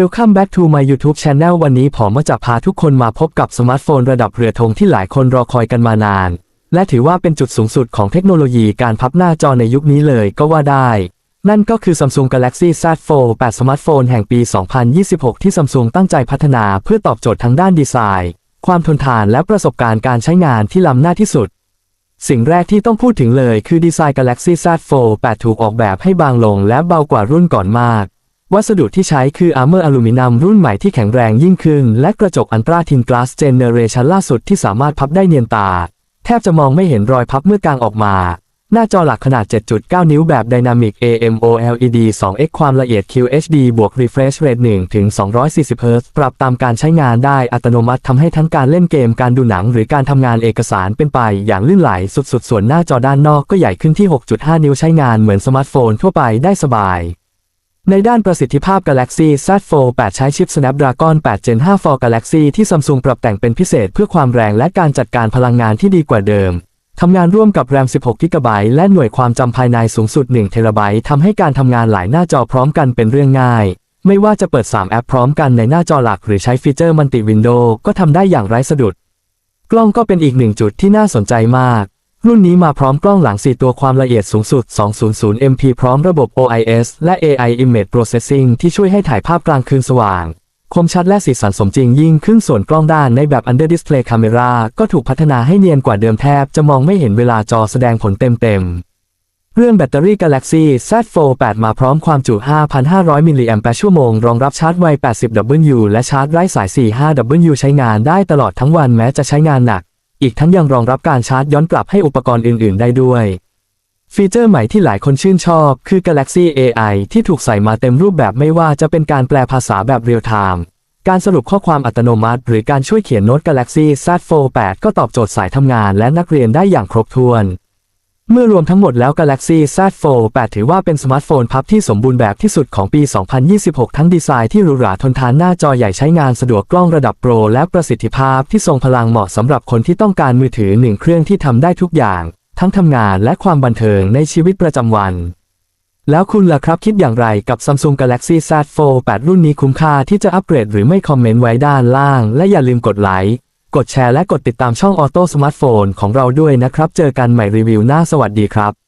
Welcome back to my YouTube channel วันนี้ผมมาจะพาทุกคนมาพบกับสมาร์ทโฟนระดับเรือธงที่หลายคนรอคอยกันมานาน และถือว่าเป็นจุดสูงสุดของเทคโนโลยีการพับหน้าจอในยุคนี้เลยก็ว่าได้ นั่นก็คือ Samsung Galaxy Z Fold 8 สมาร์ทโฟนแห่งปี 2026 ที่ Samsung ตั้งใจพัฒนาเพื่อตอบโจทย์ทั้งด้านดีไซน์ ความทนทานและประสบการณ์การใช้งานที่ล้ำหน้าที่สุด สิ่งแรกที่ต้องพูดถึงเลยคือดีไซน์ Galaxy Z Fold 8 ถูกออกแบบให้บางลงและเบากว่ารุ่นก่อนมาก วัสดุที่ใช้คืออาร์เมอร์อลูมิเนียมรุ่นใหม่ที่แข็งแรงยิ่งขึ้น และกระจกอันตราทินกลาสเจเนเรชันล่าสุดที่สามารถพับได้เนียนตา แทบจะมองไม่เห็นรอยพับเมื่อกางออกมา หน้าจอหลักขนาด 7.9 นิ้วแบบ Dynamic AMOLED 2x ความละเอียด QHD บวก Refresh Rate 1ถึง240 Hz ปรับตามการใช้งานได้อัตโนมัติทำให้ทั้งการเล่นเกมการดูหนัง หรือการทำงานเอกสารเป็นไป อย่างลื่นไหลสุดๆ ส่วนหน้าจอด้านนอกก็ใหญ่ขึ้นที่ 6.5 นิ้วใช้งานเหมือนสมาร์ทโฟนทั่วไปได้สบาย ในด้านประสิทธิภาพ Galaxy Z Fold 8 ใช้ชิป Snapdragon 8 Gen 5 for Galaxy ที่ Samsung ปรับแต่งเป็นพิเศษเพื่อความแรงและการจัดการพลังงานที่ดีกว่าเดิม ทำงานร่วมกับ RAM 16 GB และหน่วยความจำภายในสูงสุด 1 TB ทำให้การทำงานหลายหน้าจอพร้อมกันเป็นเรื่องง่าย ไม่ว่าจะเปิด 3 แอปพร้อมกันในหน้าจอหลัก หรือใช้ฟีเจอร์มัลติวินโดว์ก็ทำได้อย่างไร้สะดุด กล้องก็เป็นอีกหนึ่งจุดที่น่าสนใจมาก รุ่นนี้มาพร้อมกล้องหลัง 4 ตัวความละเอียดสูงสุด 200 MP พร้อมระบบ OIS และ AI Image Processing ที่ช่วยให้ถ่ายภาพกลางคืนสว่าง คมชัดและสีสันสมจริงยิ่งขึ้นส่วนกล้องด้านในแบบ Under Display Camera ก็ถูกพัฒนาให้เนียนกว่าเดิมแทบจะมองไม่เห็นเวลาจอแสดงผลเต็มๆเรื่องแบตเตอรี่ Galaxy Z Fold 8 มาพร้อมความจุ 5,500 มิลลิแอมป์ชั่วโมง รองรับชาร์จไว 80W และชาร์จไร้สาย 45W ใช้งานได้ตลอดทั้งวันแม้จะใช้งานหนัก อีกทั้งยังรองรับการชาร์จย้อนกลับให้อุปกรณ์อื่น ๆ ได้ด้วย ฟีเจอร์ใหม่ที่หลายคนชื่นชอบ คือ Galaxy AI ที่ถูกใส่มาเต็มรูปแบบไม่ว่าจะเป็นการแปลภาษาแบบเรียลไทม์การสรุปข้อความอัตโนมัติ หรือการช่วยเขียนโน้ต Galaxy Z Fold 8 ก็ตอบโจทย์สายทำงานและนักเรียนได้อย่างครบถ้วน เมื่อรวมทั้งหมดแล้ว Galaxy Z Fold 8 ถือว่าเป็นสมาร์ทโฟนพับที่สมบูรณ์แบบที่สุดของปี 2026 ทั้งดีไซน์ที่หรูหราทนทานหน้าจอใหญ่ใช้งานสะดวกกล้องระดับโปร และประสิทธิภาพที่ทรงพลังเหมาะสำหรับคนที่ต้องการมือถือหนึ่งเครื่องที่ทำได้ทุกอย่าง ทั้งทำงานและความบันเทิงในชีวิตประจำวัน แล้วคุณล่ะครับคิดอย่างไรกับ Samsung Galaxy Z Fold 8 รุ่นนี้คุ้มค่าที่จะอัปเกรดหรือไม่คอมเมนต์ไว้ด้านล่าง และอย่าลืมกดไลค์ กดแชร์และกดติดตามช่องออโต้สมาร์ทโฟนของเราด้วยนะครับ เจอกันใหม่รีวิวหน้าสวัสดีครับ